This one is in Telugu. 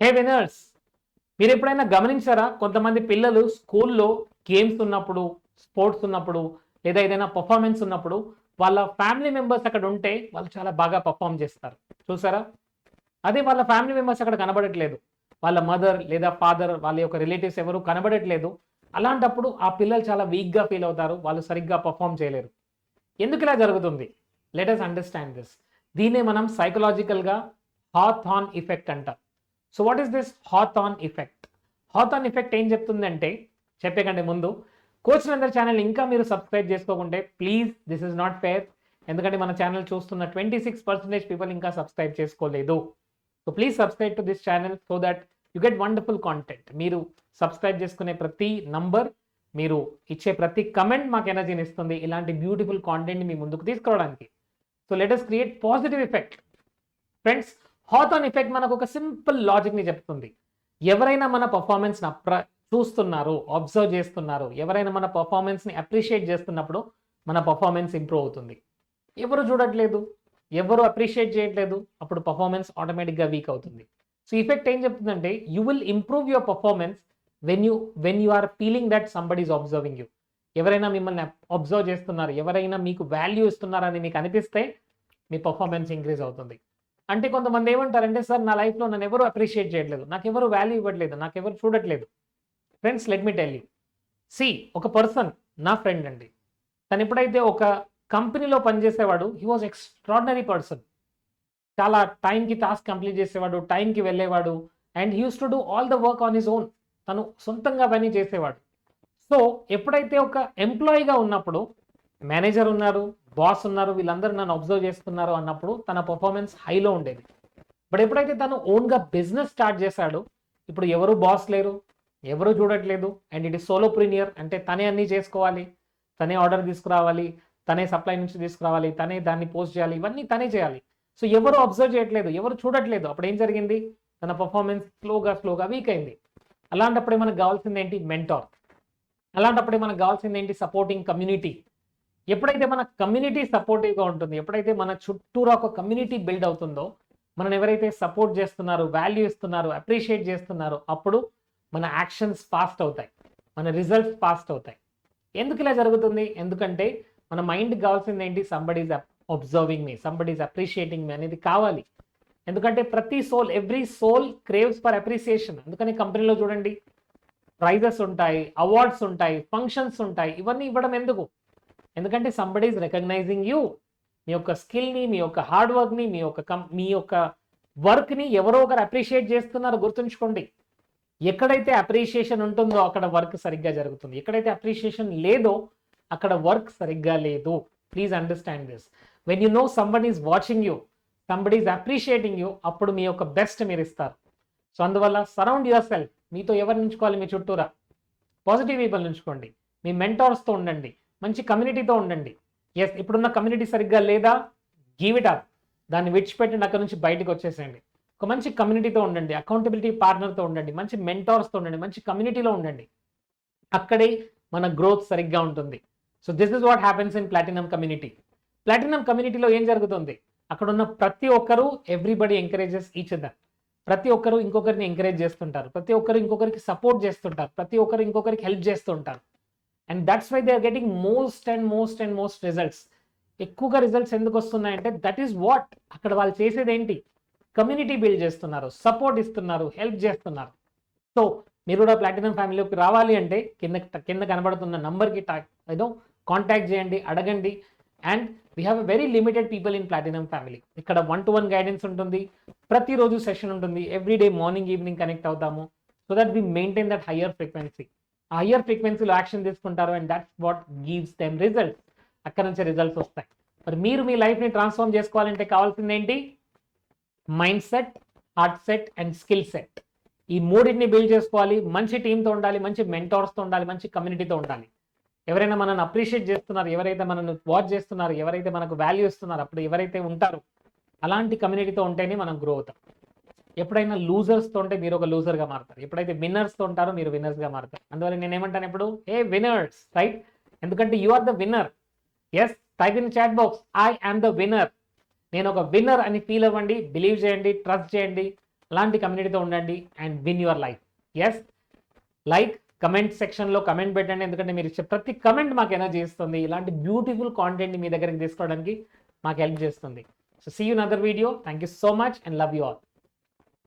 హే వినర్స్ మీరు ఎప్పుడైనా గమనించారా? కొంతమంది పిల్లలు స్కూల్లో గేమ్స్ ఉన్నప్పుడు స్పోర్ట్స్ ఉన్నప్పుడు లేదా ఏదైనా పర్ఫార్మెన్స్ ఉన్నప్పుడు వాళ్ళ ఫ్యామిలీ మెంబర్స్ అక్కడ ఉంటే వాళ్ళు చాలా బాగా పర్ఫామ్ చేస్తారు. చూసారా? అదే వాళ్ళ ఫ్యామిలీ మెంబర్స్ అక్కడ కనబడట్లేదు. వాళ్ళ మదర్ లేదా ఫాదర్ వాళ్ళ యొక్క రిలేటివ్స్ ఎవరు కనబడట్లేదు. అలాంటప్పుడు ఆ పిల్లలు చాలా వీక్గా ఫీల్ అవుతారు. వాళ్ళు సరిగ్గా పర్ఫామ్ చేయలేరు. ఎందుకు ఇలా జరుగుతుంది? లెట్ అస్ అండర్స్టాండ్ దిస్ దీన్నే మనం సైకలాజికల్గా హాత్ ఆన్ ఇఫెక్ట్ అంటారు so what is this Hawthorne Hawthorne Hawthorne ఏం చెప్తుందంటే చెప్పేకంటే ముందు. కోచ్ నందర్ ఛానల్ ఇంకా మీరు subscribe చేసుకోకుంటే please this is not fair ఎందుకంటే మన ఛానల్ చూస్తున్న ట్వంటీ సిక్స్ పర్సెంటేజ్ పీపుల్ ఇంకా సబ్స్క్రైబ్ చేసుకోలేదు. So please subscribe to this channel so that you get wonderful content మీరు సబ్స్క్రైబ్ చేసుకునే ప్రతి నంబర్ మీరు ఇచ్చే ప్రతి కమెంట్ మాకు ఎనర్జీని ఇస్తుంది. ఇలాంటి బ్యూటిఫుల్ కాంటెంట్ మీ ముందుకు తీసుకురావడానికి. So let us create positive effect friends Hawthorne effect మనకు ఒక సింపుల్ లాజిక్ని చెప్తుంది. ఎవరైనా మన పర్ఫార్మెన్స్ని అప్ర చూస్తున్నారు అబ్జర్వ్ చేస్తున్నారు ఎవరైనా మన పర్ఫార్మెన్స్ని అప్రిషియేట్ చేస్తున్నప్పుడు మన పర్ఫార్మెన్స్ ఇంప్రూవ్ అవుతుంది. ఎవరు చూడట్లేదు? ఎవరు అప్రిషియేట్ చేయట్లేదు? అప్పుడు పర్ఫార్మెన్స్ ఆటోమేటిక్గా వీక్ అవుతుంది. సో ఇఫెక్ట్ ఏం చెప్తుందంటే you will improve your performance when you when you are feeling that somebody is observing you ఎవరైనా మిమ్మల్ని అబ్జర్వ్ చేస్తున్నారు ఎవరైనా మీకు వాల్యూ ఇస్తున్నారని మీకు అనిపిస్తే మీ పర్ఫార్మెన్స్ ఇంక్రీజ్ అవుతుంది. అంటే కొంతమంది ఏమంటారంటే సార్ నా లైఫ్లో నన్ను ఎవరు అప్రిషియేట్ చేయట్లేదు. నాకు ఎవరు వాల్యూ ఇవ్వట్లేదు. నాకు ఎవరు చూడట్లేదు. Friends let me tell you see ఒక పర్సన్ నా ఫ్రెండ్ అండి. తను ఎప్పుడైతే ఒక కంపెనీలో పనిచేసేవాడు హీ వాజ్ ఎక్స్ట్రాడినరీ పర్సన్ చాలా టైంకి టాస్క్ కంప్లీట్ చేసేవాడు టైంకి వెళ్ళేవాడు and uses to do all the work on his own తను సొంతంగా పని చేసేవాడు. సో ఎప్పుడైతే ఒక ఎంప్లాయీగా ఉన్నప్పుడు మేనేజర్ ఉన్నారు బాస్ ఉన్నారు వీళ్ళందరూ నన్ను అబ్జర్వ్ చేస్తున్నారు అన్నప్పుడు తన పర్ఫార్మెన్స్ హైలో ఉండేది. బట్ ఎప్పుడైతే తను ఓన్గా బిజినెస్ స్టార్ట్ చేశాడు ఇప్పుడు ఎవరు బాస్ లేరు ఎవరు చూడట్లేదు and it is solopreneur అంటే తనే అన్నీ చేసుకోవాలి తనే ఆర్డర్ తీసుకురావాలి తనే సప్లై నుంచి తీసుకురావాలి తనే దాన్ని పోస్ట్ చేయాలి ఇవన్నీ తనే చేయాలి. సో ఎవరు అబ్జర్వ్ చేయట్లేదు ఎవరు చూడట్లేదు. అప్పుడు ఏం జరిగింది? తన పర్ఫార్మెన్స్ స్లోగా స్లోగా వీక్ అయింది. అలాంటప్పుడే మనకు కావాల్సింది ఏంటి? మెంటార్ అలాంటప్పుడే మనకు కావాల్సింది ఏంటి? సపోర్టింగ్ కమ్యూనిటీ ఎప్పుడైతే మన కమ్యూనిటీ సపోర్టివ్గా ఉంటుంది ఎప్పుడైతే మన చుట్టూరా ఒక కమ్యూనిటీ బిల్డ్ అవుతుందో మనం ఎవరైతే సపోర్ట్ చేస్తున్నారో వాల్యూ ఇస్తున్నారో అప్రిషియేట్ చేస్తున్నారో అప్పుడు మన యాక్షన్స్ ఫాస్ట్ అవుతాయి. మన రిజల్ట్స్ ఫాస్ట్ అవుతాయి. ఎందుకు ఇలా జరుగుతుంది? ఎందుకంటే మన మైండ్కి కావాల్సింది ఏంటి? Somebody is observing me somebody is appreciating me అనేది కావాలి. ఎందుకంటే ప్రతి soul every soul craves for appreciation అందుకని కంపెనీలో చూడండి. ప్రైజెస్ ఉంటాయి అవార్డ్స్ ఉంటాయి ఫంక్షన్స్ ఉంటాయి. ఇవన్నీ ఇవ్వడం ఎందుకు? ఎందుకంటే సంబడి ఈజ్ రికగ్నైజింగ్ యూ మీ యొక్క స్కిల్ని మీ యొక్క హార్డ్ వర్క్ని మీ యొక్క కం మీ యొక్క వర్క్ని ఎవరో ఒకరు అప్రిషియేట్ చేస్తున్నారో గుర్తుంచుకోండి. ఎక్కడైతే అప్రిషియేషన్ ఉంటుందో అక్కడ వర్క్ సరిగ్గా జరుగుతుంది. ఎక్కడైతే అప్రిషియేషన్ లేదో అక్కడ వర్క్ సరిగ్గా లేదు. Please understand this when you know somebody is watching you somebody is appreciating you అప్పుడు మీ యొక్క బెస్ట్ మీరు ఇస్తారు. సో అందువల్ల సరౌండ్ యువర్ సెల్ఫ్ మీతో ఎవరు నుంచుకోవాలి మీ చుట్టూరా? పాజిటివ్ పీపుల్ నుంచుకోండి మీ మెంటోర్స్తో ఉండండి. మంచి కమ్యూనిటీతో ఉండండి. ఎస్ ఇప్పుడున్న కమ్యూనిటీ సరిగ్గా లేదా? గివ్ ఇట్ అప్ దాన్ని విడిచిపెట్టండి అక్కడ నుంచి బయటకు వచ్చేసేయండి. ఒక మంచి కమ్యూనిటీతో ఉండండి. అకౌంటబిలిటీ పార్ట్నర్తో ఉండండి. మంచి మెంటార్స్తో ఉండండి. మంచి కమ్యూనిటీలో ఉండండి. అక్కడే మన గ్రోత్ సరిగ్గా ఉంటుంది. So this is what happens in platinum community platinum కమ్యూనిటీలో ఏం జరుగుతుంది? అక్కడ ఉన్న ప్రతి ఒక్కరూ ఎవ్రీబడి ఎంకరేజెస్ ఈచ్ అదర్ ప్రతి ఒక్కరు ఇంకొకరిని ఎంకరేజ్ చేస్తుంటారు. ప్రతి ఒక్కరు ఇంకొకరికి సపోర్ట్ చేస్తుంటారు. ప్రతి ఒక్కరు ఇంకొకరికి హెల్ప్ చేస్తుంటారు. And that's why they are getting most and most and most results ఎక్కువగా రిజల్ట్స్ ఎందుకు వస్తున్నాయంటే దట్ ఈస్ వాట్ అక్కడ వాళ్ళు చేసేది ఏంటి? కమ్యూనిటీ బిల్డ్ చేస్తున్నారు సపోర్ట్ ఇస్తున్నారు హెల్ప్ చేస్తున్నారు. సో మీరు కూడా ప్లాటినం ఫ్యామిలీలోకి రావాలి అంటే కింద కింద కనబడుతున్న నంబర్కి ఏదో కాంటాక్ట్ చేయండి అడగండి. And we have a very limited people in platinum family ఇక్కడ వన్ టు వన్ గైడెన్స్ ఉంటుంది ప్రతిరోజు సెషన్ ఉంటుంది. Every day morning evening connect అవుతాము. So that we maintain that higher frequency higher ఫ్రీక్వెన్సీలో యాక్షన్ తీసుకుంటారు and that's what gives them results అక్కడ నుంచి రిజల్ట్స్ వస్తాయి. మరి మీరు మీ లైఫ్ని ట్రాన్స్ఫార్మ్ చేసుకోవాలంటే కావాల్సింది ఏంటి? Mind set heart set and skill set ఈ మూడింటిని బిల్డ్ చేసుకోవాలి. మంచి టీంతో ఉండాలి మంచి మెంటోర్స్తో ఉండాలి మంచి కమ్యూనిటీతో ఉండాలి. ఎవరైనా మనల్ని అప్రిషియేట్ చేస్తున్నారు ఎవరైతే మనల్ని వాచ్ చేస్తున్నారు ఎవరైతే మనకు వాల్యూ ఇస్తున్నారు అప్పుడు ఎవరైతే ఉంటారో అలాంటి కమ్యూనిటీతో ఉంటేనే మనం గ్రో అవుతాం. ఎప్పుడైనా లూజర్స్తో ఉంటే మీరు ఒక లూజర్గా మారుతారు. ఎప్పుడైతే విన్నర్స్తో ఉంటారో మీరు విన్నర్స్గా మారుతారు. అందువల్ల నేను ఏమంటాను ఇప్పుడు? ఏ విన్నర్స్ రైట్ ఎందుకంటే you are the winner S type in chat box I am the winner నేను ఒక విన్నర్ అని ఫీల్ అవ్వండి బిలీవ్ చేయండి ట్రస్ట్ చేయండి అలాంటి కమ్యూనిటీతో ఉండండి and win your life S like comment సెక్షన్లో కమెంట్ పెట్టండి. ఎందుకంటే మీరు ఇచ్చే ప్రతి కమెంట్ మాకు ఎనర్జీ ఇస్తుంది. ఇలాంటి బ్యూటిఫుల్ కాంటెంట్ని మీ దగ్గరికి తీసుకోవడానికి మాకు హెల్ప్ చేస్తుంది. So see you another video thank you so much and love you all